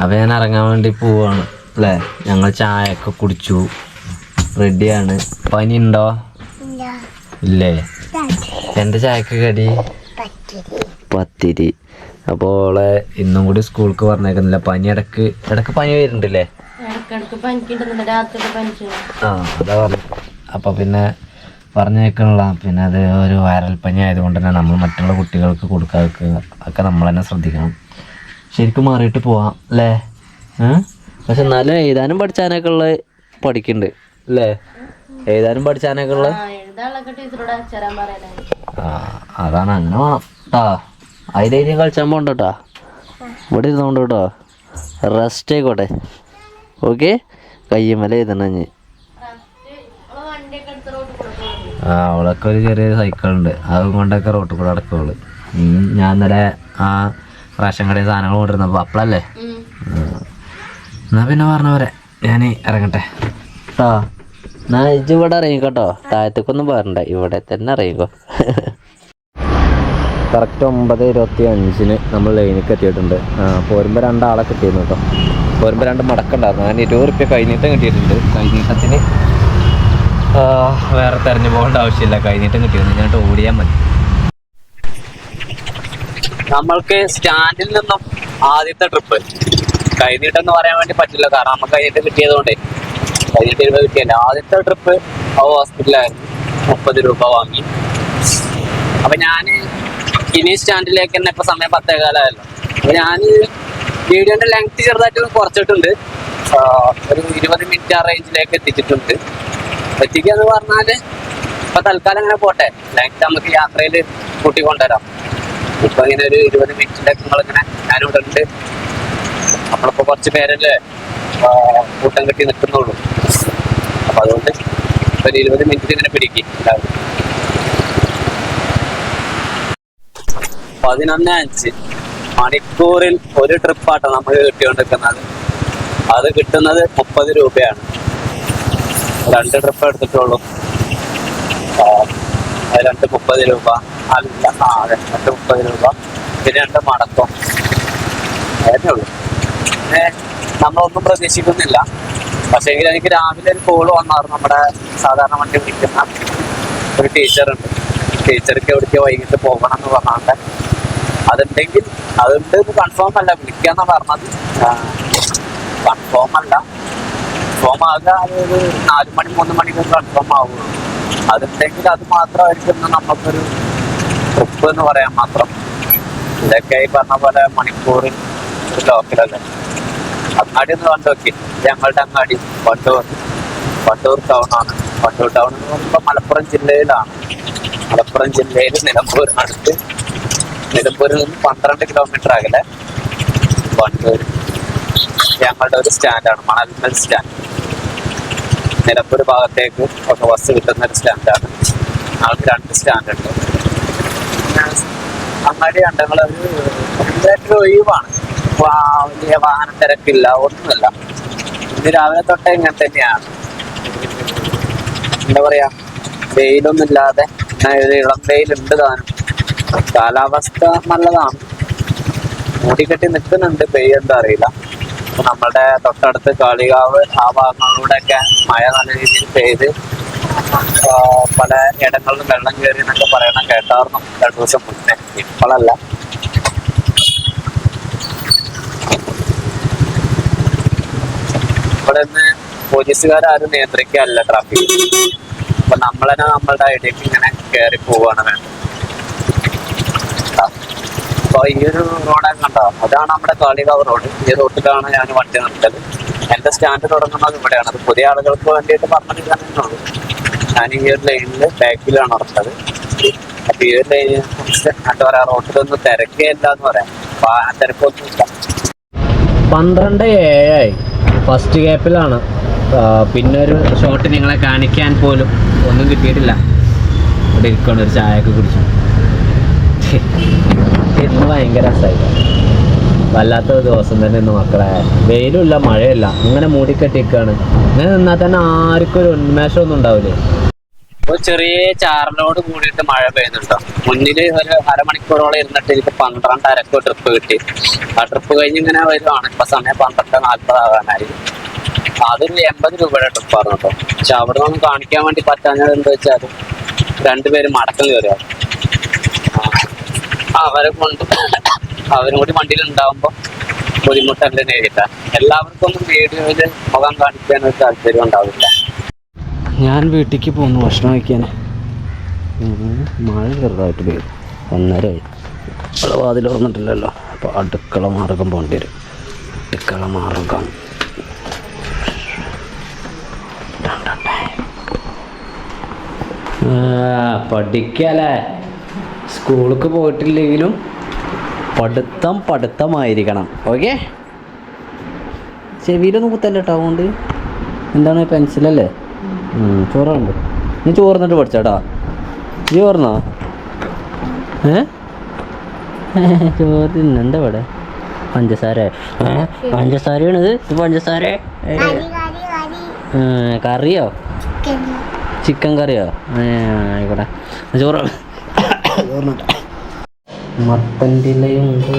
അപ്പം ഞാൻ ഇറങ്ങാൻ വേണ്ടി പോവാണ്. അല്ലേ? ഞങ്ങൾ ചായ ഒക്കെ കുടിച്ചു റെഡിയാണ് പനി ഉണ്ടോ? ഇല്ല. ഇല്ലേ? എന്റെ ചായക്ക് കടി പത്തിരി. അപ്പോൾ ഓളെ ഇന്നും കൂടി സ്കൂൾക്ക് പറഞ്ഞേക്കുന്നില്ല. പനി ഇടയ്ക്ക് ഇടയ്ക്ക് പനി വരുന്നുണ്ടല്ലേ? ആ അതാ പറഞ്ഞു. അപ്പോൾ പിന്നെ പറഞ്ഞേക്കണുള്ള പിന്നെ അത് ഒരു വൈറൽ പനി ആയതുകൊണ്ട് തന്നെ നമ്മൾ മറ്റുള്ള കുട്ടികൾക്ക് കൊടുക്കാതെ ഒക്കെ നമ്മൾ തന്നെ ശ്രദ്ധിക്കണം. ശരിക്കും മാറിയിട്ട് പോവാം അല്ലേ? പക്ഷെ എന്നാലും എഴുതാനും പഠിച്ചാനൊക്കെ ഉള്ള പഠിക്കുന്നുണ്ട് അല്ലേ? എഴുതാനും പഠിച്ചാനൊക്കെ ഉള്ള അതാണ് അങ്ങനെ വേണം കേട്ടാ അതിലേക്കും കളിച്ചാൻ പോണ്ട കേട്ടാ ഇവിടെ ഇരുന്നോണ്ട് കേട്ടോ റെസ്റ്റ് ആയിക്കോട്ടെ. ഓക്കെ? കയ്യമ്മല കൊടുക്കും ആ അവളൊക്കെ ഒരു ചെറിയ സൈക്കിൾ ഉണ്ട്. അത് കൊണ്ടൊക്കെ റോട്ടിൽ കൂടെ അടക്കുള്ളൂ ഞാൻ ഇന്നലെ ആ റേഷൻ കടയിൽ സാധനങ്ങൾ കൊണ്ടിരുന്നപ്പോൾ അപ്പളല്ലേ? എന്നാ പിന്നെ പറഞ്ഞ പോരെ ഞാൻ ഇറങ്ങട്ടെ. കേട്ടോ എന്നാ ഇജ് ഇവിടെ ഇറങ്ങിക്കോട്ടോ. താഴത്തേക്കൊന്നും പോരണ്ട ഇവിടെ തന്നെ ഇറങ്ങിക്കോ. കറക്റ്റ് ഒമ്പത് ഇരുപത്തി അഞ്ചിന് നമ്മൾ ലൈനിക്ക് എത്തിയിട്ടുണ്ട്. പോരുമ്പോൾ രണ്ടാളെ കിട്ടിയിരുന്നു കേട്ടോ പോരുമ്പോൾ രണ്ട് മടക്കുണ്ടായിരുന്നു. ഞാൻ ഇരുപത് റുപ്യ കൈനീട്ടം കിട്ടിയിട്ടുണ്ട്. കൈനീട്ടത്തിന് ആ, വേറെ തെരഞ്ഞു പോകേണ്ട ആവശ്യമില്ല. കൈനീട്ടം കിട്ടിയിരുന്നു ഞാൻ ഓടിയാൽ മതി. നമ്മൾക്ക് സ്റ്റാൻഡിൽ നിന്നും ആദ്യത്തെ ട്രിപ്പ് കഴിഞ്ഞിട്ടെന്ന് എന്ന് പറയാൻ വേണ്ടി പറ്റില്ല. കാരണം നമുക്ക് കഴിഞ്ഞിട്ട് കിട്ടിയത് കൊണ്ടേ കഴിഞ്ഞിട്ട് രൂപ കിട്ടിയല്ല. ആദ്യത്തെ ട്രിപ്പ് ആ ഹോസ്പിറ്റലായിരുന്നു മുപ്പത് രൂപ വാങ്ങി. അപ്പൊ ഞാൻ ഇനി സ്റ്റാൻഡിലേക്ക് തന്നെ ഇപ്പൊ സമയം പത്തേകാലമല്ലോ അപ്പൊ ഞാൻ വീഡിയോന്റെ ലെങ്ത് ചെറുതായിട്ട് കുറച്ചിട്ടുണ്ട്. ഒരു ഇരുപത് മിനിറ്റ് ആ റേഞ്ചിലേക്ക് എത്തിച്ചിട്ടുണ്ട്. എത്തിക്കാന്ന് പറഞ്ഞാൽ ഇപ്പൊ തൽക്കാലം ഇങ്ങനെ പോട്ടെ. ലെങ്ത് നമുക്ക് യാത്രയിൽ കൂട്ടിക്കൊണ്ടുവരാം ഇപ്പൊ ഇങ്ങനെ ഒരു ഇരുപത് മിനിറ്റിന്റെ നിങ്ങളിങ്ങനെ ഞാനിവിടെ ഉണ്ട് നമ്മളിപ്പോ കുറച്ച് പേരല്ലേ കൂട്ടം കെട്ടി നിൽക്കുന്നുള്ളൂ. അപ്പൊ അതുകൊണ്ട് ഒരു ഇരുപത് മിനിറ്റ് ഇങ്ങനെ പിടിക്കും. പതിനൊന്ന് അഞ്ച് മണിക്കൂറിൽ ഒരു ട്രിപ്പാട്ടോ നമ്മൾ കിട്ടിക്കൊണ്ടിരിക്കുന്നത്. അത് കിട്ടുന്നത് മുപ്പത് രൂപയാണ്. രണ്ട് ട്രിപ്പ് എടുത്തിട്ടുള്ളൂ. രണ്ട് മുപ്പത് രൂപ. അല്ല ആ അതെ രണ്ട് മുപ്പത് രൂപ. പിന്നെ രണ്ട് മടക്കം. അതേ ഉള്ളൂ. പിന്നെ നമ്മളൊന്നും പ്രതീക്ഷിക്കുന്നില്ല. പക്ഷേ എനിക്ക് രാവിലെ ഒരു കോൾ വന്നായിരുന്നു നമ്മുടെ സാധാരണ വണ്ടി വിളിക്കുന്ന ഒരു ടീച്ചറുണ്ട് ടീച്ചർക്ക് എവിടേക്ക് വൈകിട്ട് പോകണം എന്ന് പറഞ്ഞാണ്ട് അതുണ്ടെങ്കിൽ അതുണ്ട് കൺഫേം അല്ല. വിളിക്കാന്ന പറഞ്ഞത്. കൺഫേം അല്ല. കൺഫേം ആകുക ഒരു നാല് മണി മൂന്ന് മണിക്ക് കൺഫേം ആവുള്ളൂ. അതുണ്ടെങ്കിൽ അത് മാത്രമായിരിക്കും നമുക്കൊരു ട്രിപ്പ് എന്ന് പറയാൻ മാത്രം. ഇതൊക്കെ ഈ പറഞ്ഞ പോലെ മണിക്കൂറിൽ ഒരു ലോക്കലല്ലേ? അങ്ങാടി ഒന്ന് കണ്ടു നോക്കി. ഞങ്ങളുടെ അങ്ങാടി വണ്ടൂർ. വണ്ടൂർ ടൗൺ ആണ്. വണ്ടൂർ ടൗൺ എന്ന് പറയുമ്പോൾ മലപ്പുറം ജില്ലയിലാണ്. മലപ്പുറം ജില്ലയിൽ നിലമ്പൂരിനടുത്ത് നിലമ്പൂരിൽ നിന്ന് പന്ത്രണ്ട് കിലോമീറ്റർ അകലെ വണ്ടൂർ ഞങ്ങളുടെ ഒരു സ്റ്റാൻഡാണ് മണൽമൽ സ്റ്റാൻഡ് നിലമ്പൂർ ഭാഗത്തേക്ക് ഒക്കെ ബസ് കിട്ടുന്ന ഒരു സ്റ്റാൻഡാണ് ആൾക്ക് രണ്ട് സ്റ്റാൻഡ് ഉണ്ട്. പിന്നെ അങ്ങാടി കണ്ടങ്ങൾ ഒരു ഒഴിവാണ്. വലിയ വാഹന തിരക്കില്ല ഒന്നുമില്ല. ഇന്ന് രാവിലെ തൊട്ടേ ഇങ്ങനെ തന്നെയാണ്. എന്താ പറയാ വെയിലൊന്നും ഇല്ലാതെ ഇളം വെയിലുണ്ട് താനും. കാലാവസ്ഥ നല്ലതാണ്. മൂടിക്കെട്ടി നിൽക്കുന്നുണ്ട് പെയ്യെന്താ അറിയില്ല. ഇപ്പൊ നമ്മളുടെ തൊട്ടടുത്ത് കാളികാവ് ആ ഭാഗങ്ങളിലൂടെയൊക്കെ മഴ നല്ല രീതിയിൽ പെയ്ത് പല ഇടങ്ങളിലും വെള്ളം കയറി എന്നൊക്കെ പറയണം കേട്ടായിരുന്നു രണ്ടു ദിവസം മുന്നേ ഇപ്പോഴല്ല. ഇവിടെ നിന്ന് പോലീസുകാരും നിയന്ത്രിക്കാനല്ല ട്രാഫിക് അപ്പൊ നമ്മളെന്നെ നമ്മളുടെ ഐഡിയക്ക് ഇങ്ങനെ കയറി പോവുകയാണ് വേണ്ടത്. ഈ ഒരു റോഡാണ് കണ്ടോ അതാണ് നമ്മുടെ കാളികാവ് റോഡ് ഈ റോഡിലാണ് ഞാൻ വണ്ടി നിർത്തത് എന്റെ സ്റ്റാൻഡ് തുടങ്ങുന്നത് ഇവിടെയാണ്. അത് പുതിയ ആളുകൾക്ക് വേണ്ടിയിട്ട് പറഞ്ഞത് തന്നെയുള്ളൂ ഞാൻ ഈ ഒരു ലൈനിൽ ബാക്കിലാണ് ഉറച്ചത് അപ്പൊ ഈ ഒരു ലൈനിനെ കുറിച്ച് എന്താ പറയാ റോഡിലൊന്നും തിരക്കേയില്ല എന്ന് പറയാം. തിരക്കൊന്നുമില്ല പന്ത്രണ്ട് ഏഴായി ഫസ്റ്റ് ഗ്യാപ്പിലാണ് പിന്നെ ഒരു ഷോട്ട് നിങ്ങളെ കാണിക്കാൻ പോലും ഒന്നും കിട്ടിയിട്ടില്ല. ഇവിടെ ഇരിക്കണം ഒരു ചായയൊക്കെ കുടിച്ചു. ഇന്ന് ഭയങ്കര രസമായി വല്ലാത്ത ഒരു ദിവസം തന്നെ ഇന്ന് മക്കളെ. വെയിലുമില്ല മഴയില്ല. ഇങ്ങനെ മൂടിക്കെട്ടിക്കാണ് ഇങ്ങനെ നിന്നാൽ തന്നെ ആർക്കും ഒരു ഉന്മേഷം ഒന്നും ഉണ്ടാവില്ലേ ഒരു ചെറിയ ചാറിനോട് കൂടിയിട്ട് മഴ പെയ്യുന്നുണ്ടോ? മുന്നിൽ ഒരു അരമണിക്കൂറോളം ഇരുന്നിട്ട് എനിക്ക് പന്ത്രണ്ടരക്കോ ട്രിപ്പ് കിട്ടി. ആ ട്രിപ്പ് കഴിഞ്ഞ് ഇങ്ങനെ വരുവാണ്. ഇപ്പൊ സമയം പന്ത്രണ്ട് നാൽപ്പതാകാനായി അതൊരു എൺപത് രൂപയുടെ ട്രിപ്പായിരുന്നു കേട്ടോ. പക്ഷെ അവിടെ നിന്ന് കാണിക്കാൻ വേണ്ടി പറ്റാഞ്ഞത് എന്താ വെച്ചാൽ രണ്ടുപേരും മടക്കം കയറുക അവരെ കൊണ്ട് അവരും കൂടി വണ്ടിയിൽ ഉണ്ടാവുമ്പോ ബുദ്ധിമുട്ടല്ലേ നേരിട്ട. എല്ലാവർക്കും ഒന്നും വീഡിയോയിൽ മുഖം കാണിക്കാൻ ഒരു താല്പര്യം ഉണ്ടാവില്ല. ഞാൻ വീട്ടിലേക്ക് പോകുന്നു ഭക്ഷണം വയ്ക്കാൻ മഴ ചെറുതായിട്ട് പെയ്തു. ഒന്നരയായി ഇവിടെ വാതിൽ തുറന്നിട്ടില്ലല്ലോ. അപ്പോൾ അടുക്കള മാർഗം പോകേണ്ടി വരും. അടുക്കള മാർഗം. പഠിക്കല്ലേ? സ്കൂൾക്ക് പോയിട്ടില്ലെങ്കിലും പഠിത്തം പഠിത്തമായിരിക്കണം. ഓക്കെ ചെവിയിലൊന്നും കുത്തല്ല കേട്ടോ അതുകൊണ്ട്? എന്താണ് പെൻസിലല്ലേ? ചോറുണ്ട്. നീ ചോർന്നിട്ട് പഠിച്ചാട്ടാ നീ ചോർന്നോ ഏ? ചോറ് തിന്നണ്ട ഇവിടെ. പഞ്ചസാര പഞ്ചസാരയാണ് പഞ്ചസാരയാണിത്? ഇത് പഞ്ചസാര? കറിയോ? ചിക്കൻ. കറിയോ? ആയിക്കോട്ടെ. ചോറ് ചോറിനുണ്ട് മട്ടന്റെ ഇലയുണ്ട്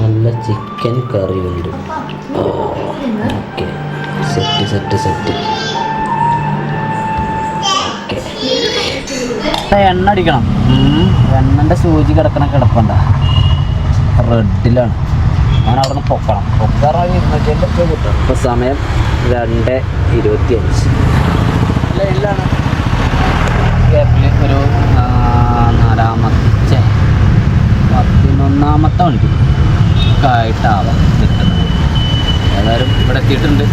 നല്ല ചിക്കൻ കറിയുണ്ട്. ഓക്കെ. Set set set. എണ്ണ അടിക്കണം. എണ്ണന്റെ സൂചി കിടക്കണ കിടപ്പണ്ട. റെഡിലാണ്. ഞാൻ അവിടെ നിന്ന് പൊക്കണം. പൊക്കാറായി ഇരുന്നൂറ്റി അമ്പത് കിട്ടും. ഇപ്പോൾ സമയം രണ്ട് ഇരുപത്തി അഞ്ച് അല്ല എല്ലാണ് ഗ്യാപ്പിൽ ഒരു ആ, നാലാമത്തെ പതിനൊന്നാമത്തെ വണ്ടി ആയിട്ടാവാം നിൽക്കുന്നത്. ഏതായാലും ഇവിടെ എത്തിയിട്ടുണ്ട്.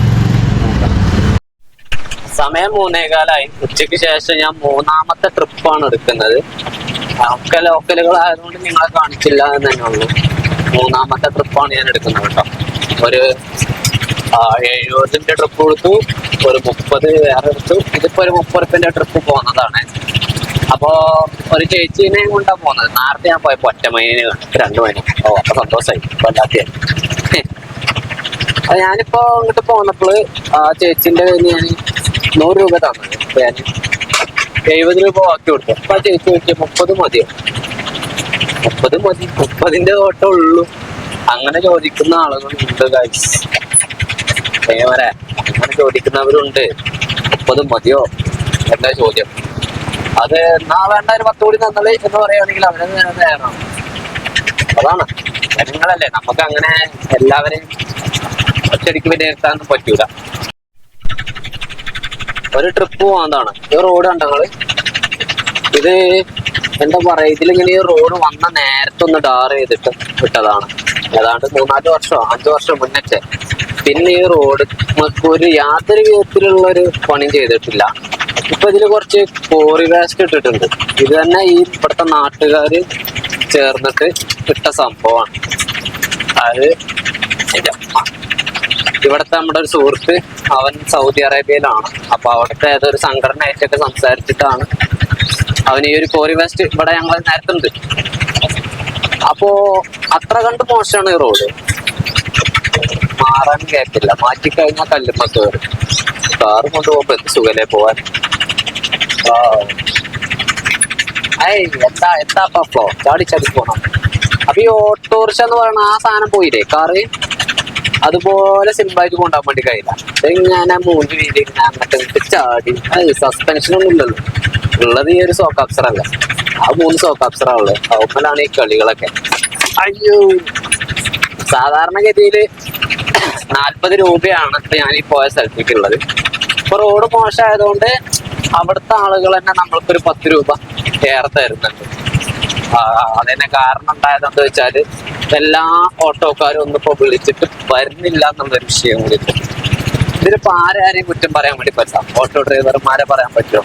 സമയം മൂന്നേകാലായി. ഉച്ചയ്ക്ക് ശേഷം ഞാൻ മൂന്നാമത്തെ ട്രിപ്പാണ് എടുക്കുന്നത്. ഒക്കെ ലോക്കലുകളായതുകൊണ്ട് നിങ്ങളെ കാണിച്ചില്ല എന്ന് തന്നെ ഉള്ളൂ. മൂന്നാമത്തെ ട്രിപ്പാണ് ഞാൻ എടുക്കുന്നത് കേട്ടോ. ഒരു എഴുപതിന്റെ ട്രിപ്പ് കൊടുത്തു. ഒരു മുപ്പത് വേറെ എടുത്തു. ഇതിപ്പോ ഒരു മുപ്പത് ട്രിപ്പ് പോകുന്നതാണ്. അപ്പോ ഒരു ചേച്ചീനെ കൊണ്ടാ പോന്നത്. നേരത്തെ ഞാൻ പോയപ്പോ ഒറ്റമൈനെ കണ്ടു. രണ്ടു മൈനെ ഓ അപ്പൊ സന്തോഷമായി കൊല്ലാത്തിയ അപ്പൊ ഞാനിപ്പോ ഇങ്ങോട്ട് പോന്നപ്പോൾ ആ ചേച്ചിന്റെ കയ്യിൽ ഞാൻ നൂറ് രൂപ തന്നത് ഞാൻ എഴുപത് രൂപ ബാക്കി കൊടുത്തു. അപ്പൊ ആ ചേച്ചി ചോദിച്ചു മുപ്പത് മതിയോ മുപ്പത് മതി. മുപ്പതിന്റെ തോട്ടം ഉള്ളൂ. അങ്ങനെ ചോദിക്കുന്ന ആളുകളുണ്ട് അങ്ങനെ ചോദിക്കുന്നവരുണ്ട്. മുപ്പത് മതിയോ? എന്താ ചോദ്യം? അത് വേണ്ട ഒരു പത്ത് കൂടി തന്നത് എന്ന് പറയുകയാണെങ്കിൽ അവരത് തയ്യാറാണ് അതാണ്. ജനങ്ങളല്ലേ നമുക്ക് അങ്ങനെ എല്ലാവരെയും ഒറ്റടിക്ക് വിലയിരുത്താൻ പറ്റൂല. ഒരു ട്രിപ്പ് പോകുന്നതാണ് ഈ റോഡ് കണ്ടോ നിങ്ങൾ? ഇത് എന്താ പറയാ ഇതിലിങ്ങനെ ഈ റോഡ് വന്ന നേരത്തെ ഒന്ന് ഡാർ ചെയ്തിട്ട് വിട്ടതാണ്. ഏതാണ്ട് മൂന്നാൽ വർഷം അഞ്ചു വർഷം മുന്നേ. പിന്നെ ഈ റോഡ് നമുക്ക് ഒരു യാതൊരു വിധത്തിലുള്ള ഒരു പണി ചെയ്തിട്ടില്ല. ഇപ്പൊ ഇതിൽ കുറച്ച് കോറി വേസ്റ്റ് ഇട്ടിട്ടുണ്ട്. ഇത് തന്നെ ഈ ഇവിടുത്തെ നാട്ടുകാര് ചേർന്നിട്ട് ഇട്ട സംഭവമാണ്. അത്. ഇവിടുത്തെ നമ്മുടെ ഒരു സുഹൃത്ത് അവൻ സൗദി അറേബ്യയിലാണ്. അപ്പൊ അവിടുത്തെ ഏതൊരു സംഘടന ആയിട്ടൊക്കെ സംസാരിച്ചിട്ടാണ് അവൻ ഈ ഒരു കോറി വേസ്റ്റ് ഇവിടെ ഞങ്ങൾ നേരത്തുണ്ട്. അപ്പോ അത്ര കണ്ട് മോശമാണ് ഈ റോഡ് മാറാൻ കേട്ടില്ല. മാറ്റിക്കഴിഞ്ഞാൽ കല്ലുമ്പോ കയറും കാറ് കൊണ്ടുപോകുമ്പോ സുഖല്ലേ പോവാൻ? എന്താ എന്താ അപ്പൊ ചാടി ചാടി പോണം? അപ്പൊ ഈ ഓട്ടോറിക്ഷ എന്ന് പറയുന്ന ആ സാധനം പോയില്ലേ? കാറ്? അതുപോലെ സിമ്പിളായിട്ട് കൊണ്ടുപോകാൻ വേണ്ടി കഴിയില്ല. ഇങ്ങനെ മൂന്ന് ഇങ്ങനെ അങ്ങോട്ട് ചാടി? സസ്പെൻഷൻ ഒന്നും ഇല്ലല്ലോ. ഉള്ളത് ഈ ഒരു സോക്ക് അപ്സർ അല്ല? ആ മൂന്ന് സോക്ക് അപ്സറാ ഉള്ളത്. അവമ്മലാണ് ഈ കളികളൊക്കെ. അയ്യോ. സാധാരണഗതിയിൽ നാൽപ്പത് രൂപയാണ് ഞാൻ ഈ പോയ സ്ഥലത്തേക്കുള്ളത് ഇപ്പൊ റോഡ് മോശമായതുകൊണ്ട് അവിടുത്തെ ആളുകൾ തന്നെ നമ്മൾക്കൊരു പത്ത് രൂപ ഏറെ തരുന്നുണ്ട്. അതിന് കാരണം ഉണ്ടായത് എന്താ വെച്ചാൽ എല്ലാ ഓട്ടോക്കാരും ഒന്നും ഇപ്പൊ വിളിച്ചിട്ട് വരുന്നില്ല എന്നുള്ളൊരു വിഷയം കൂടി. ഇതിലിപ്പോ ആരാരെയും കുറ്റം പറയാൻ വേണ്ടി പറ്റാം ഓട്ടോ ഡ്രൈവർമാരെ പറയാൻ പറ്റുമോ?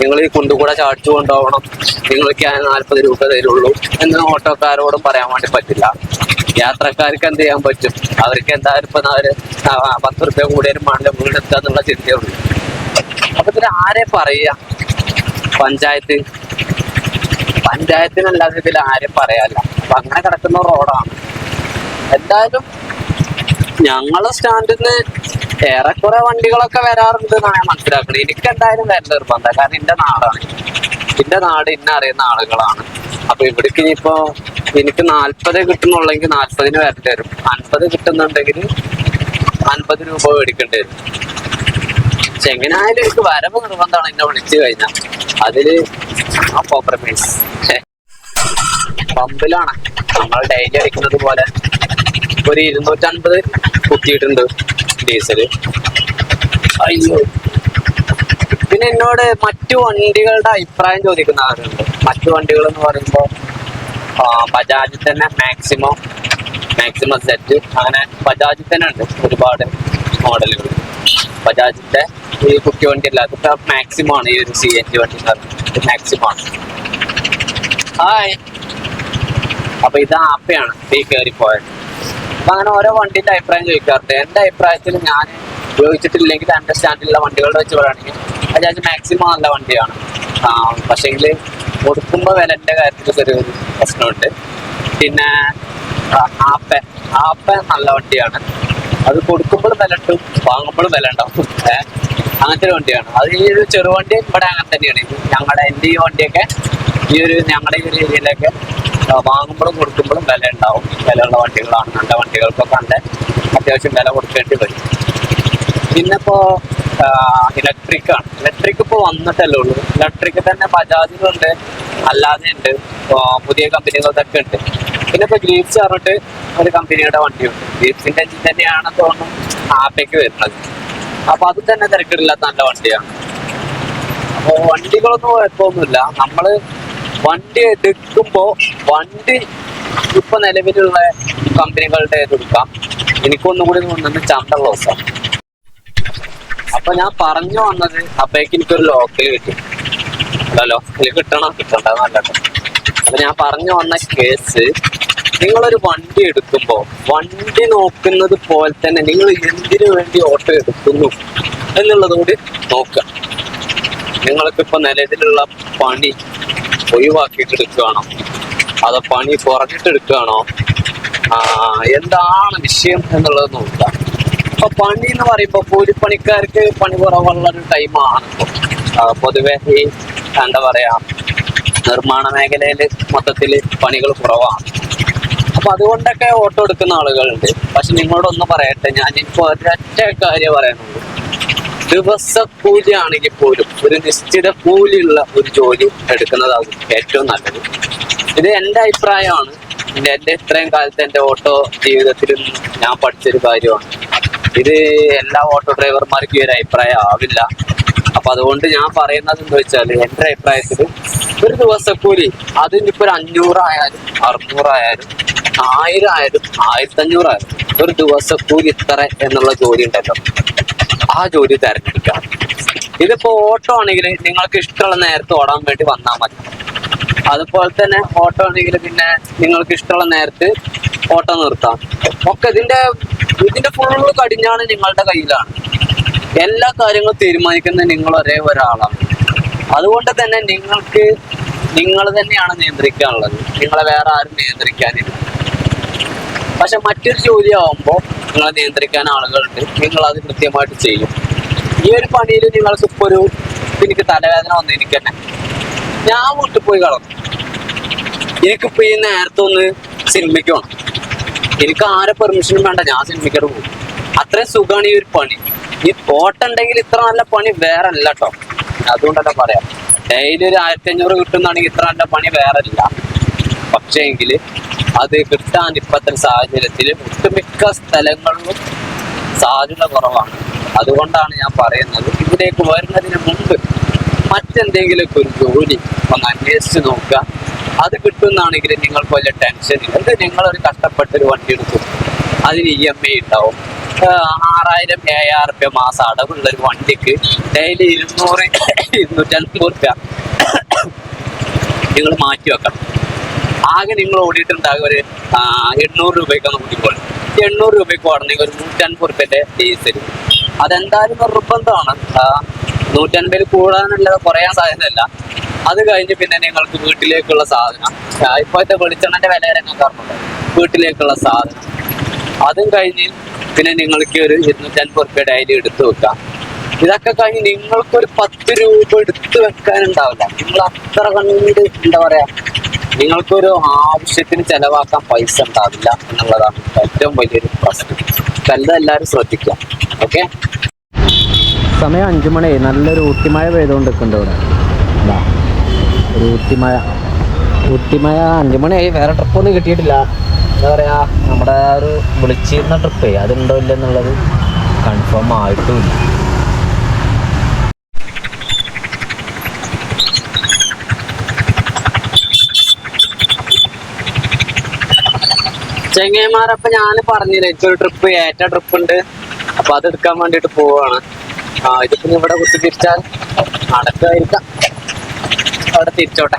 നിങ്ങൾ ഈ കുണ്ടുകൂടെ ചാടിച്ചു കൊണ്ടുപോകണം. നിങ്ങൾക്ക് ഞാൻ നാല്പത് രൂപ തരുള്ളൂ എന്ന് ഓട്ടോക്കാരോടും പറയാൻ വേണ്ടി പറ്റില്ല. യാത്രക്കാർക്ക് എന്ത് ചെയ്യാൻ പറ്റും? അവർക്ക് എന്തായാലും ഇപ്പൊ ആ, പത്ത് റുപ്യ കൂടിയാലും വേണ്ട വീണെത്താന്നുള്ള ചിന്തയുള്ളൂ അപ്പൊ ഇതിൽ ആരെ പറയാ? പഞ്ചായത്ത്. പഞ്ചായത്തിനല്ലാതെ ഇതിൽ ആരെ പറയാല്ല. അപ്പൊ അങ്ങനെ കിടക്കുന്ന റോഡാണ്. എന്തായാലും ഞങ്ങളെ സ്റ്റാൻഡിൽ നിന്ന് ഏറെക്കുറെ വണ്ടികളൊക്കെ വരാറുണ്ട് എന്നാണ് ഞാൻ മനസ്സിലാക്കുന്നത് എനിക്ക് എന്തായാലും വരൽ നിർബന്ധം. കാരണം എന്റെ നാടാണ്. എന്റെ നാട് ഇന്നെ അറിയുന്ന ആളുകളാണ്. അപ്പൊ ഇവിടേക്ക് ഇനിയിപ്പോ എനിക്ക് നാല്പത് കിട്ടുന്നുള്ളെങ്കിൽ നാല്പതിന് വരേണ്ടി വരും അൻപത് കിട്ടുന്നുണ്ടെങ്കിൽ അൻപത് രൂപ മേടിക്കേണ്ടി വരും. പക്ഷെ എങ്ങനെയായാലും എനിക്ക് വരവ് നിർബന്ധമാണ് എന്നെ വിളിച്ചു കഴിഞ്ഞാൽ അതിൽ ആ പമ്പിലാണ്. നമ്മൾ ഡെയിലി അടിക്കുന്നത് പോലെ ഒരു ഇരുന്നൂറ്റൻപത് കുത്തിയിട്ടുണ്ട് ഡീസൽ അയ്യോ. പിന്നെ എന്നോട് മറ്റു വണ്ടികളുടെ അഭിപ്രായം ചോദിക്കുന്ന ആളുണ്ട്. മറ്റു വണ്ടികൾ എന്ന് പറയുമ്പോൾ ബജാജിൽ തന്നെ മാക്സിമം മാക്സിമം സെറ്റ് അങ്ങനെ ബജാജിൽ തന്നെ ഉണ്ട് ഒരുപാട്. മോഡലുകൾ ബജാജിന്റെ ഈ കുട്ടി വണ്ടി അല്ലാത്ത മാക്സിമം ആണ് ഈ ഒരു സി എൻ ജി വണ്ടി മാക്സിമം ആണ് ഹായ് അപ്പൊ ഇത് ആപ്പയാണ്. ഈ കയറി പോയത്. അപ്പൊ അങ്ങനെ ഓരോ വണ്ടിന്റെ അഭിപ്രായം ചോദിക്കാറുണ്ട്. എന്റെ അഭിപ്രായത്തിൽ ഞാൻ ഉപയോഗിച്ചിട്ടില്ലെങ്കിൽ അണ്ടർസ്റ്റാൻഡിലുള്ള സ്റ്റാൻഡിലുള്ള വണ്ടികളുടെ വെച്ച് പറയുകയാണെങ്കിൽ ബജാജ് മാക്സിമം നല്ല വണ്ടിയാണ്. പക്ഷേങ്കിൽ കൊടുക്കുമ്പോൾ വിലന്റെ കാര്യത്തിൽ ചെറിയൊരു പ്രശ്നമുണ്ട്. പിന്നെ ആപ്പ ആപ്പ നല്ല വണ്ടിയാണ്. അത് കൊടുക്കുമ്പോഴും വില ഇട്ടും വാങ്ങുമ്പോഴും വില ഉണ്ടാവും ഏഹ് അങ്ങനത്തെ ഒരു വണ്ടിയാണ്. അത് ഈ ഒരു ചെറുവണ്ടി ഇവിടെ അങ്ങനെ തന്നെയാണ്. ഞങ്ങളുടെ എന്റെ ഈ വണ്ടിയൊക്കെ ഈ ഒരു ഞങ്ങളുടെ ഈ ഒരു ഏരിയയിലൊക്കെ വാങ്ങുമ്പോഴും കൊടുക്കുമ്പോഴും വില ഉണ്ടാവും. വിലയുള്ള വണ്ടികളാണ്. നല്ല വണ്ടികൾക്കൊക്കെ നല്ല അത്യാവശ്യം വില കൊടുക്കേണ്ടി വരും. പിന്നെ ഇലക്ട്രിക് ആണ്. ഇലക്ട്രിക് ഇപ്പൊ വന്നിട്ടല്ലേ ഉള്ളൂ. ഇലക്ട്രിക് തന്നെ ബജാജിലുണ്ട് അല്ലാതെ ഉണ്ട് പുതിയ കമ്പനികളൊക്കെ ഉണ്ട്. പിന്നെ ഇപ്പൊ ഗ്രീപ്സ് പറഞ്ഞിട്ട് ഒരു കമ്പനിയുടെ വണ്ടിയുണ്ട് ദീപ്സിന്റെ എഞ്ചിൻ തന്നെയാണെന്ന് തോന്നുന്നു. ആപ്പയ്ക്ക് വരുന്നത്. അപ്പൊ അത് തന്നെ തിരക്കിടില്ലാത്ത നല്ല വണ്ടിയാണ്. അപ്പൊ വണ്ടികളൊന്നും കുഴപ്പമൊന്നുമില്ല. നമ്മൾ വണ്ടി എടുക്കുമ്പോ വണ്ടി ഇപ്പൊ നിലവിലുള്ള കമ്പനികളുടെ എടുക്കാം. എനിക്കൊന്നും കൂടി തോന്നുന്നത് ചന്ത ക്ലോസാണ് അപ്പൊ ഞാൻ പറഞ്ഞു വന്നത് അപ്പേക്ക് എനിക്കൊരു ലോക്കൽ കിട്ടി. അല്ല ലോക്കൽ കിട്ടണം കിട്ടണ്ടെന്നല്ല അപ്പൊ ഞാൻ പറഞ്ഞു വന്ന കേസ് നിങ്ങളൊരു വണ്ടി എടുക്കുമ്പോ വണ്ടി നോക്കുന്നത് പോലെ തന്നെ നിങ്ങൾ എന്തിനു വേണ്ടി ഓട്ടോ എടുക്കുന്നു എന്നുള്ളത് കൂടി നിങ്ങൾക്ക് ഇപ്പൊ നിലവിലുള്ള പണി ഒഴിവാക്കിയിട്ട് എടുക്കുകയാണോ? അതോ പണി കുറഞ്ഞിട്ട് എടുക്കുകയാണോ? എന്താണ് വിഷയം എന്നുള്ളത് നോക്കുക. ഇപ്പൊ പണി എന്ന് പറയുമ്പോ കൂലിപ്പണിക്കാർക്ക് പണി കുറവുള്ള ഒരു ടൈമാണ് പൊതുവെ ഈ എന്താ പറയാ നിർമ്മാണ മേഖലയിൽ മൊത്തത്തിൽ പണികൾ കുറവാണ്. അപ്പൊ അതുകൊണ്ടൊക്കെ ഓട്ടോ എടുക്കുന്ന ആളുകളുണ്ട്. പക്ഷെ നിങ്ങളോടൊന്ന് പറയട്ടെ ഞാൻ ഇപ്പൊ ഒരൊറ്റ കാര്യം പറയാനുള്ളൂ. ദിവസക്കൂലി ആണെങ്കിൽ പോലും ഒരു നിശ്ചിത കൂലിയുള്ള ഒരു ജോലി എടുക്കുന്നതാകും ഏറ്റവും നല്ലത്. ഇത് എന്റെ അഭിപ്രായമാണ്. എന്റെ എന്റെ ഇത്രയും കാലത്ത് എന്റെ ഓട്ടോ ജീവിതത്തിൽ ഞാൻ പഠിച്ചൊരു കാര്യമാണ്. ഇത് എല്ലാ ഓട്ടോ ഡ്രൈവർമാർക്കും ഈ ഒരു അഭിപ്രായം ആവില്ല. അപ്പൊ അതുകൊണ്ട് ഞാൻ പറയുന്നത് എന്ന് വെച്ചാൽ എന്റെ അഭിപ്രായത്തിൽ ഒരു ദിവസക്കൂലി അതിനിപ്പോ ഒരു അഞ്ഞൂറായാലും അറുന്നൂറായാലും ആയിരം ആയാലും ആയിരത്തി അഞ്ഞൂറായാലും ഒരു ദിവസക്കൂലി ഇത്ര എന്നുള്ള ജോലി ഉണ്ടല്ലോ. ആ ജോലി തിരഞ്ഞെടുക്കാം ഇതിപ്പോ ഓട്ടോ ആണെങ്കിൽ നിങ്ങൾക്ക് ഇഷ്ടമുള്ള നേരത്തെ ഓടാൻ വേണ്ടി വന്നാൽ മതി. അതുപോലെ തന്നെ ഓട്ടോ ആണെങ്കിൽ പിന്നെ നിങ്ങൾക്ക് ഇഷ്ടമുള്ള നേരത്ത് ഓട്ടോ നിർത്താം. ഒക്കെ ഇതിന്റെ ഇതിന്റെ ഫുള്ള് കടിഞ്ഞാണ് നിങ്ങളുടെ കയ്യിലാണ്. എല്ലാ കാര്യങ്ങളും തീരുമാനിക്കുന്നത് നിങ്ങൾ ഒരേ ഒരാളാണ്. അതുകൊണ്ട് തന്നെ നിങ്ങൾക്ക് നിങ്ങൾ തന്നെയാണ് നിയന്ത്രിക്കാനുള്ളത്. നിങ്ങളെ വേറെ ആരും നിയന്ത്രിക്കാനില്ല. പക്ഷെ മറ്റൊരു ജോലി ആവുമ്പോൾ നിങ്ങളെ നിയന്ത്രിക്കാൻ ആളുകളുണ്ട്. നിങ്ങൾ അത് കൃത്യമായിട്ട് ചെയ്യും. ഈ ഒരു പണിയിൽ നിങ്ങൾക്ക് ഒരു എനിക്ക് തലവേദന വന്നു ഞാൻ വീട്ടിൽ പോയി കളഞ്ഞു എനിക്കിപ്പോ ഈ നേരത്തെ ഒന്ന് സിനിമയ്ക്ക് വേണം എനിക്ക് ആരെ പെർമിഷനും വേണ്ട ഞാൻ സിനിമയ്ക്ക് പോകും. അത്രയും സുഖമാണ് ഈ ഒരു പണി. ഈ തോട്ടുണ്ടെങ്കിൽ ഇത്ര നല്ല പണി വേറെ അല്ല കേട്ടോ അതുകൊണ്ടല്ല പറയാം. ഡെയിലി ഒരു ആയിരത്തി അഞ്ഞൂറ് കിട്ടുന്നാണെങ്കിൽ ഇത്ര നല്ല പണി വേറെ ഇല്ല പക്ഷേ എങ്കിൽ അത് കിട്ടാൻ ഇപ്പത്തെ സാഹചര്യത്തിൽ ഒട്ടുമിക്ക സ്ഥലങ്ങളിലും സാധ്യത കുറവാണ്. അതുകൊണ്ടാണ് ഞാൻ പറയുന്നത് ഇതിലേക്ക് വരുന്നതിന് മുമ്പ് മറ്റെന്തെങ്കിലുമൊക്കെ ഒരു ജോലി ഒന്ന് അന്വേഷിച്ച് നോക്കുക. അത് കിട്ടുന്നാണെങ്കിൽ നിങ്ങൾക്ക് വലിയ ടെൻഷൻ ഇല്ല. നിങ്ങളൊരു കഷ്ടപ്പെട്ടൊരു വണ്ടി എടുത്തു. അതിന് ഇ എം ഐ ഉണ്ടാവും. ആറായിരം ഏഴായിരം റുപ്യ മാസം അടവുള്ള ഒരു വണ്ടിക്ക് ഡെയിലി ഇരുന്നൂറ് ഇരുന്നൂറ്റൻപത് റുപ്യ. നിങ്ങൾ മാറ്റി വെക്കണം. ആകെ നിങ്ങൾ ഓടിയിട്ടുണ്ടാകും ഒരു എണ്ണൂറ് രൂപയ്ക്കാണ് കൂട്ടിക്കോളി എണ്ണൂറ് രൂപയ്ക്ക് ഓടണമെങ്കിൽ ഒരു നൂറ്റൻപത് റുപ്യന്റെ തരും അതെന്തായാലും നിർബന്ധമാണ്. നൂറ്റൻപതിൽ കൂടാനുള്ളത് കുറയാൻ സാധ്യതയല്ല. അത് കഴിഞ്ഞ് പിന്നെ നിങ്ങൾക്ക് വീട്ടിലേക്കുള്ള സാധനം ഇപ്പോഴത്തെ വെളിച്ചെണ്ണന്റെ വില അറിഞ്ഞൂടെ. വീട്ടിലേക്കുള്ള സാധനം. അതും കഴിഞ്ഞ് പിന്നെ നിങ്ങൾക്ക് ഒരു ഇരുന്നൂറ്റൻപത് റുപ്യ ഡയറി എടുത്തു വെക്കാം. ഇതൊക്കെ കഴിഞ്ഞ് നിങ്ങൾക്കൊരു പത്ത് രൂപ എടുത്തു വെക്കാനുണ്ടാവില്ല. നിങ്ങൾ അത്ര കണ്ട് എന്താ പറയാ? നിങ്ങൾക്കൊരു ആവശ്യത്തിന് ചെലവാക്കാൻ പൈസ ഉണ്ടാവില്ല എന്നുള്ളതാണ് ഏറ്റവും വലിയൊരു പ്രശ്നം. കല്ല് എല്ലാവരും ശ്രദ്ധിക്കാം ഓക്കെ സമയം അഞ്ചു മണി. നല്ലൊരു ഊട്ടിമഴ പെയ്തുകൊണ്ട് നിൽക്കുന്നുണ്ട് ഇവിടെ ഒരു ഊട്ടിമഴ. ഊട്ടിമഴ അഞ്ചു മണിയായി വേറെ ട്രിപ്പൊന്നും കിട്ടിയിട്ടില്ല. എന്താ പറയാ നമ്മുടെ ഒരു വിളിച്ചിരുന്ന ട്രിപ്പേ അതുണ്ടോ ഇല്ല എന്നുള്ളത് കൺഫേം ആയിട്ടുമില്ല ചെങ്ങന്മാരപ്പൊ ഞാൻ പറഞ്ഞില്ലേ എനിക്കൊരു ട്രിപ്പ് ഏറ്റ ട്രിപ്പ് ഉണ്ട്. അപ്പൊ അത് എടുക്കാൻ വേണ്ടിട്ട് പോവാണ്. ആ ഇതിപ്പോ ഇവിടെ കുത്തി തിരിച്ചാൽ നടക്കായിരിക്കാം അവിടെ തിരിച്ചോട്ടെ.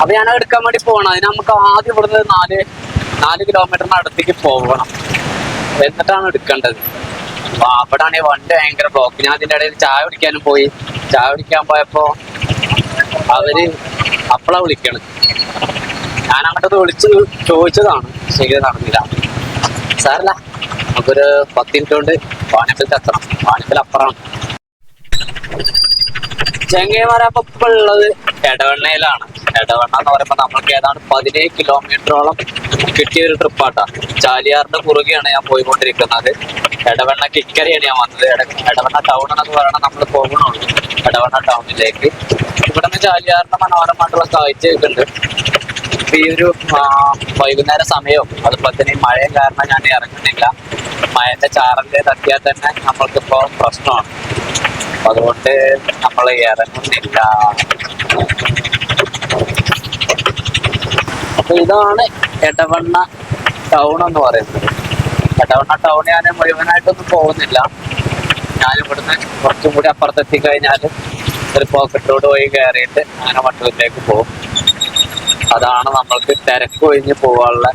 അപ്പൊ ഞാൻ എടുക്കാൻ വേണ്ടി പോകണം അതിന് നമുക്ക് ആദ്യം ഇവിടുന്ന് നാല് നാല് കിലോമീറ്ററിന് അടുത്തേക്ക് പോകണം എന്നിട്ടാണ് എടുക്കേണ്ടത്. അപ്പൊ അവിടെ ആണെങ്കിൽ വണ്ടി ഭയങ്കര ബ്ലോക്ക് ഞാൻ അതിന്റെ ഇടയിൽ ചായ കുടിക്കാനും പോയി. ചായ കുടിക്കാൻ പോയപ്പോ അവർ അപ്പളാ വിളിക്കണ് ഞാൻ അങ്ങോട്ട് വിളിച്ച് ചോദിച്ചതാണ് ശരി നടന്നില്ല. സാറല്ല നമുക്കൊരു പത്ത് മിനിറ്റ് കൊണ്ട് വാണിയമ്പലത്തിൽ എത്തണം. വാണിയമ്പലം അപ്പുറം. ചെങ്ങൈമാരപ്പൊ ഇപ്പൊ ഉള്ളത് എടവണ്ണയിലാണ്. എടവണ്ണ എന്ന് പറയുമ്പോ നമ്മൾക്ക് ഏതാണ്ട് പതിനേഴ് കിലോമീറ്ററോളം കിട്ടിയ ഒരു ട്രിപ്പാട്ടാ ചാലിയാറിന്റെ കുറുകെയാണ് ഞാൻ പോയിക്കൊണ്ടിരിക്കുന്നത്. എടവണ്ണ കിക്കരയാണ് ഞാൻ വന്നത്. എട- എടവണ്ണ ടൗൺ എന്നൊക്കെ പറയണ നമ്മൾ പോകണുള്ളൂ. എടവണ്ണ ടൗണിലേക്ക് ഇവിടെ നിന്ന് ചാലിയാറിന്റെ മനോഹരമായിട്ടുള്ള കാഴ്ചയൊക്കെ ഉണ്ട്. ഈ ഒരു വൈകുന്നേര സമയവും അതുപോലെ തന്നെ ഈ മഴയും കാരണം ഞാൻ ഇറങ്ങുന്നില്ല. മഴന്റെ ചാറിന്റെ തട്ടിയാൽ തന്നെ നമ്മൾക്കിപ്പോ പ്രശ്നമാണ്. അതുകൊണ്ട് നമ്മൾ ഇറങ്ങുന്നില്ല. അപ്പൊ ഇതാണ് എടവണ്ണ ടൗൺ എന്ന് പറയുന്നത്. എടവണ്ണ ടൗൺ ഞാൻ മുഴുവനായിട്ടൊന്നും പോകുന്നില്ല. ഞാൻ ഇവിടുന്ന് കുറച്ചും കൂടി അപ്പുറത്തെത്തി കഴിഞ്ഞാൽ ഒരു പോക്കറ്റ് റോഡ് വഴി കയറിയിട്ട് അങ്ങനെ വട്ടൂരിലേക്ക് പോകും. അതാണ് നമ്മൾക്ക് തിരക്ക് ഒഴിഞ്ഞ് പോകാനുള്ള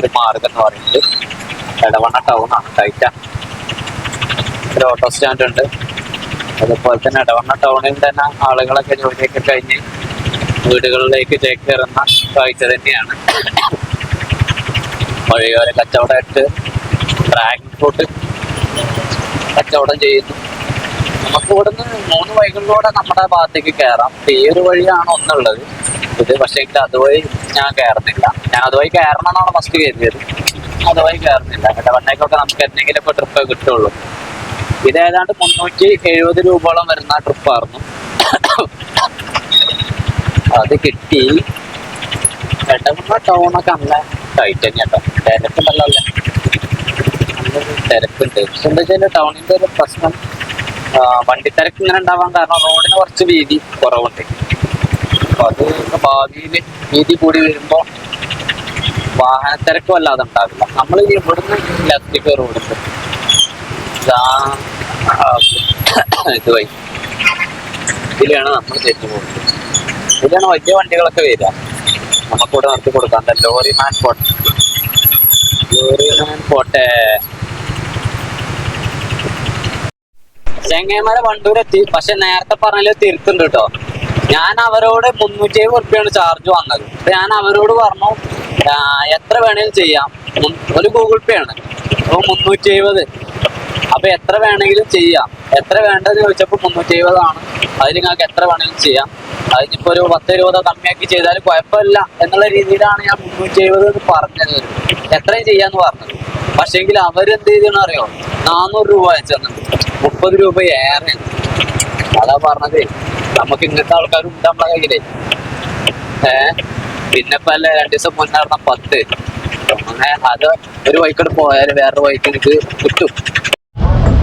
ഒരു മാർഗം എന്ന് പറയുന്നത്. എടവണ്ണ ടൗൺ ആണ്. ടൈറ്റ ഒരു ഓട്ടോ സ്റ്റാൻഡ് ഉണ്ട്. അതുപോലെ തന്നെ എടവണ്ണ ടൗണിൽ തന്നെ ആളുകളൊക്കെ ജോലിയൊക്കെ കഴിഞ്ഞ് വീടുകളിലേക്ക് ചേക്കേറുന്ന കാഴ്ച തന്നെയാണ്. വഴിയോര കച്ചവടമായിട്ട് ഡ്രാഗൺ ഫ്രൂട്ട് കച്ചവടം ചെയ്യുന്നു. നമുക്ക് ഇവിടുന്ന് മൂന്ന് വഴികളിലൂടെ നമ്മുടെ ഭാഗത്തേക്ക് കയറാം ഈ വഴിയാണ് ഒന്നുള്ളത്. ഇത് പക്ഷേ അതുവഴി ഞാൻ കയറുന്നില്ല ഞാൻ അതുവഴി കയറണം എന്നാണ് ഫസ്റ്റ് കരുതിയത്. അതുവഴി കയറുന്നില്ല ഇടവണ്ണയ്ക്കൊക്കെ നമുക്ക് എന്തെങ്കിലും ഇപ്പൊ ട്രിപ്പ് കിട്ടുള്ളൂ. ഇത് ഏതാണ്ട് മുന്നൂറ്റി എഴുപത് രൂപയോളം വരുന്ന ട്രിപ്പായിരുന്നു അത് കിട്ടി. ടൗണൊക്കെ നല്ല ടൈറ്റ് തന്നെ കേട്ടോ. തിരക്കുണ്ടല്ലോ അല്ലേ? തിരക്കുണ്ട്. പക്ഷെ എന്താ വെച്ചാൽ ടൗണിന്റെ ഒരു പ്രശ്നം വണ്ടിത്തിരക്ക് ഇങ്ങനെ ഉണ്ടാവാൻ കാരണം റോഡിന് കുറച്ച് വീതി കുറവുണ്ട്. അപ്പൊ അത് ഭാവിയിൽ വീതി കൂടി വരുമ്പോ വാഹനത്തിരക്ക് വല്ലാതെ ഉണ്ടാവില്ല. നമ്മൾ ഇവിടുന്ന് ലെഫ്റ്റിക്ക് റോഡുണ്ട് ഇതാ വഴി. ഇതിലാണ് നമ്മൾ തിരിച്ചു പോകുന്നത് ഇതിലാണ് വലിയ വണ്ടികളൊക്കെ വരിക. നമുക്കിവിടെ നിർത്തി കൊടുക്കാം ലോറി മാൻ പോട്ടെ. ലോറി മാൻ പോട്ടെ. ചെങ്ങൈമാരെ വണ്ടൂരെത്തി പക്ഷെ നേരത്തെ പറഞ്ഞാൽ തിരുത്തുണ്ട് കേട്ടോ. ഞാൻ അവരോട് മുന്നൂറ്റി എഴുപത് റുപ്യാണ് ചാർജ് വന്നത്. അപ്പൊ ഞാൻ അവരോട് പറഞ്ഞു എത്ര വേണേലും ചെയ്യാം. ഒരു ഗൂഗിൾ പേ ആണ്. അപ്പൊ മുന്നൂറ്റി എഴുപത് അപ്പൊ എത്ര വേണമെങ്കിലും ചെയ്യാം. എത്ര വേണ്ടതെന്ന് ചോദിച്ചപ്പോൾ മുന്നൂറ്റി എഴുപതാണ് അതിൽ നിങ്ങൾക്ക് എത്ര വേണമെങ്കിലും ചെയ്യാം. അതിനിപ്പോ ഒരു പത്ത് ഇരുപതോ കമ്മിയാക്കി ചെയ്താലും കുഴപ്പമില്ല എന്നുള്ള രീതിയിലാണ് ഞാൻ മുന്നൂറ്റി എഴുപത് എന്ന് പറഞ്ഞത്. എത്രയും ചെയ്യാന്ന് പറഞ്ഞത്. പക്ഷെങ്കിൽ അവരെന്ത് ചെയ്തെന്ന് അറിയോ നാനൂറ് രൂപ അയച്ചെന്നു. മുപ്പത് രൂപ ഏറെ. അതാ പറഞ്ഞത്. നമുക്ക് ഇങ്ങനത്തെ ആൾക്കാരും ഉണ്ട് കയ്യിലേ. ഏ? പിന്നെ ഇപ്പൊ അല്ലേ രണ്ടു ദിവസം മുന്നേ നടന്ന പത്ത്. അങ്ങനെ അത് ഒരു വഴിക്കോട് പോയാൽ വേറൊരു വഴിക്ക് എനിക്ക് കിട്ടും.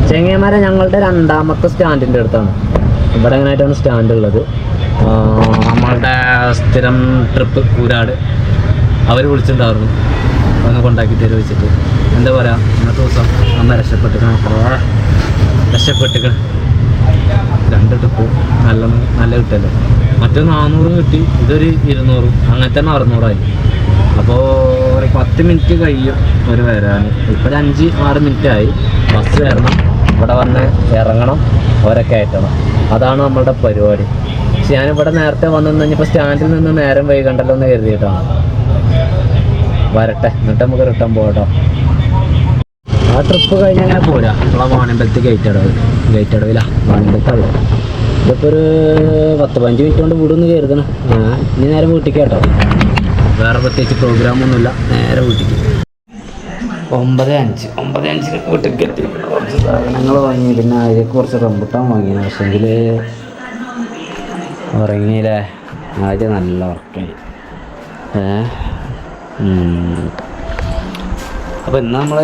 ചെങ്ങന്മാരെ ഞങ്ങളുടെ രണ്ടാമത്തെ സ്റ്റാൻഡിന്റെ അടുത്താണ്. ഇവിടെ എങ്ങനെയായിട്ടാണ് സ്റ്റാൻഡ് ഉള്ളത്? നമ്മളുടെ സ്ഥിരം ട്രിപ്പ് കൂരാട് അവർ വിളിച്ചിട്ടുണ്ടായിരുന്നു. ഒന്ന് കൊണ്ടാക്കി തരുമോ വെച്ചിട്ട് എന്താ പറയുക ഇന്നത്തെ ദിവസം അമ്മ രക്ഷപ്പെട്ടിക്കണം രക്ഷപ്പെട്ടിക്കണം രണ്ട് ട്രിപ്പ്. നല്ല നല്ല കിട്ടല്ലേ? മറ്റേ നാനൂറ് കിട്ടി. ഇതൊരു ഇരുന്നൂറും. അങ്ങനെ തന്നെ അറുന്നൂറായി. അപ്പോൾ ഒരു പത്ത് മിനിറ്റ് കഴിയും ഒരു വരാൻ ഇപ്പോൾ അഞ്ച് ആറ് മിനിറ്റ് ആയി. ബസ് വരണം. ഇവിടെ വന്ന് ഇറങ്ങണം. അവരെ കയറ്റണം. അതാണ് നമ്മളുടെ പരിപാടി. പക്ഷെ ഞാനിവിടെ നേരത്തെ വന്നു കഴിഞ്ഞപ്പോൾ സ്റ്റാൻഡിൽ നിന്ന് നേരം വൈകണ്ടല്ലോ എന്ന് കരുതിയിട്ടാണ്. വരട്ടെ. എന്നിട്ട് നമുക്ക് റിട്ടേൺ പോകട്ടോ. ആ ട്രിപ്പ് കഴിഞ്ഞ് അങ്ങനെ പോരാ. നമ്മളെ വാണിമ്പലത്ത് ഗേറ്റ് അടവ് ഗേറ്റ് അടവിലാ വാണിമ്പലത്താണ് ഇതിപ്പോൾ ഒരു പത്ത് പതിനഞ്ച് മിനിറ്റ് കൊണ്ട് വിടുമെന്ന് കരുതണം. ഇനി നേരെ വീട്ടിൽ കേട്ടോ. വേറെ പ്രത്യേകിച്ച് പ്രോഗ്രാമൊന്നുമില്ല നേരെ വീട്ടിക്ക്. ഒമ്പത് അഞ്ച്. ഒമ്പത് അഞ്ചിന് വീട്ടിലേക്ക് എത്തി. കുറച്ച് സാധനങ്ങൾ വാങ്ങി. പിന്നെ അതിലേക്ക് കുറച്ച് റംബുട്ടാൻ വാങ്ങി. പക്ഷെങ്കിൽ ഉറങ്ങിയില്ലേ? ആദ്യം നല്ല ഉറക്കായി ഏ? അപ്പോൾ ഇന്ന് നമ്മൾ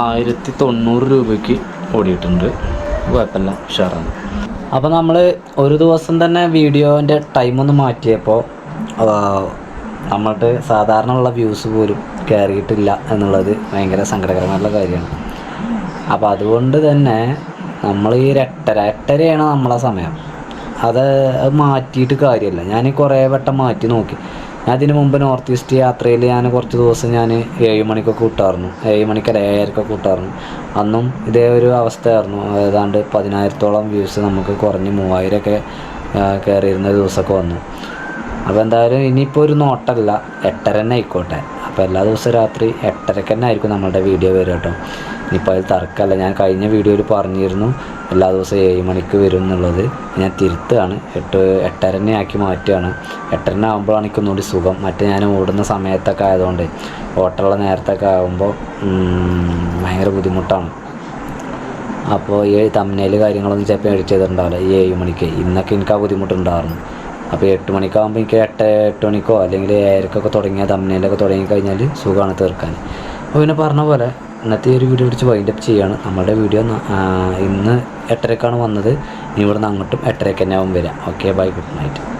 ആയിരത്തി തൊണ്ണൂറ് രൂപയ്ക്ക് ഓടിയിട്ടുണ്ട്. കുഴപ്പമില്ല ഉഷാറാണ്. അപ്പോൾ നമ്മൾ ഒരു ദിവസം തന്നെ വീഡിയോന്റെ ടൈമൊന്ന് മാറ്റിയപ്പോൾ നമ്മളുടെ സാധാരണ ഉള്ള വ്യൂസ് പോലും കയറിയിട്ടില്ല എന്നുള്ളത് ഭയങ്കര സങ്കടകരമായിട്ടുള്ള കാര്യമാണ്. അപ്പോൾ അതുകൊണ്ട് തന്നെ നമ്മൾ ഈ ഒരു എട്ടര എട്ടരയാണ് നമ്മളെ സമയം. അത് മാറ്റിയിട്ട് കാര്യമില്ല. ഞാൻ കുറേ വട്ടം മാറ്റി നോക്കി. അതിന് മുമ്പ് നോർത്ത് ഈസ്റ്റ് യാത്രയിൽ ഞാൻ കുറച്ച് ദിവസം ഞാൻ ഏഴ് മണിക്കൊക്കെ കൂട്ടായിരുന്നു ഏഴ് മണിക്കല്ല ഏഴരക്കൊക്കെ കൂട്ടായിരുന്നു അന്നും ഇതേ ഒരു അവസ്ഥയായിരുന്നു. ഏതാണ്ട് പതിനായിരത്തോളം വ്യൂസ് നമുക്ക് കുറഞ്ഞ് മൂവായിരമൊക്കെ കയറിയിരുന്ന ദിവസമൊക്കെ വന്നു. അപ്പോൾ എന്തായാലും ഇനിയിപ്പോൾ ഒരു നോട്ടല്ല. എട്ടര തന്നെ ആയിക്കോട്ടെ. അപ്പോൾ എല്ലാ ദിവസവും രാത്രി എട്ടരക്ക് തന്നെ ആയിരിക്കും നമ്മളുടെ വീഡിയോ വരിക കേട്ടോ. ഇനിയിപ്പോൾ അതിൽ തർക്കമല്ല ഞാൻ കഴിഞ്ഞ വീഡിയോയിൽ പറഞ്ഞിരുന്നു എല്ലാ ദിവസവും ഏഴ് മണിക്ക് വരും എന്നുള്ളത്. ഞാൻ തിരുത്തുകയാണ്. എട്ട് എട്ടര തന്നെ ആക്കി മാറ്റുകയാണ്. എട്ടര തന്നെ ആകുമ്പോഴാണ് എനിക്ക് ഒന്നുകൂടി സുഖം. മറ്റേ ഞാൻ ഓടുന്ന സമയത്തൊക്കെ ആയതുകൊണ്ട് ഓട്ടമുള്ള നേരത്തൊക്കെ ആകുമ്പോൾ ഭയങ്കര ബുദ്ധിമുട്ടാണ്. അപ്പോൾ ഈ തമ്മിനേൽ കാര്യങ്ങളൊന്നും ചിലപ്പോൾ എഡിറ്റ് ചെയ്തിട്ടുണ്ടാവില്ല. ഈ ഏഴ് മണിക്ക്. ഇന്നൊക്കെ എനിക്ക് ആ ബുദ്ധിമുട്ടുണ്ടായിരുന്നു. അപ്പോൾ എട്ട് മണിക്കാകുമ്പോൾ എനിക്ക് എട്ട് എട്ട് മണിക്കോ അല്ലെങ്കിൽ ഏഴരക്കൊക്കെ തുടങ്ങിയ തമ്മനയിലൊക്കെ തുടങ്ങി കഴിഞ്ഞാൽ സുഖമാണ് തീർക്കാൻ. അപ്പോൾ പിന്നെ പറഞ്ഞ പോലെ ഇന്നത്തെ ഒരു വീഡിയോ പിടിച്ച് വൈൻഡ് അപ്പ് ചെയ്യുകയാണ് നമ്മുടെ വീഡിയോ ഇന്ന് എട്ടരക്കാണ് വന്നത്. ഇനി ഇവിടുന്ന് അങ്ങോട്ടും എട്ടരയ്ക്ക് തന്നെ ആവും വരാം ഓക്കെ ബൈ ഗുഡ് നൈറ്റ്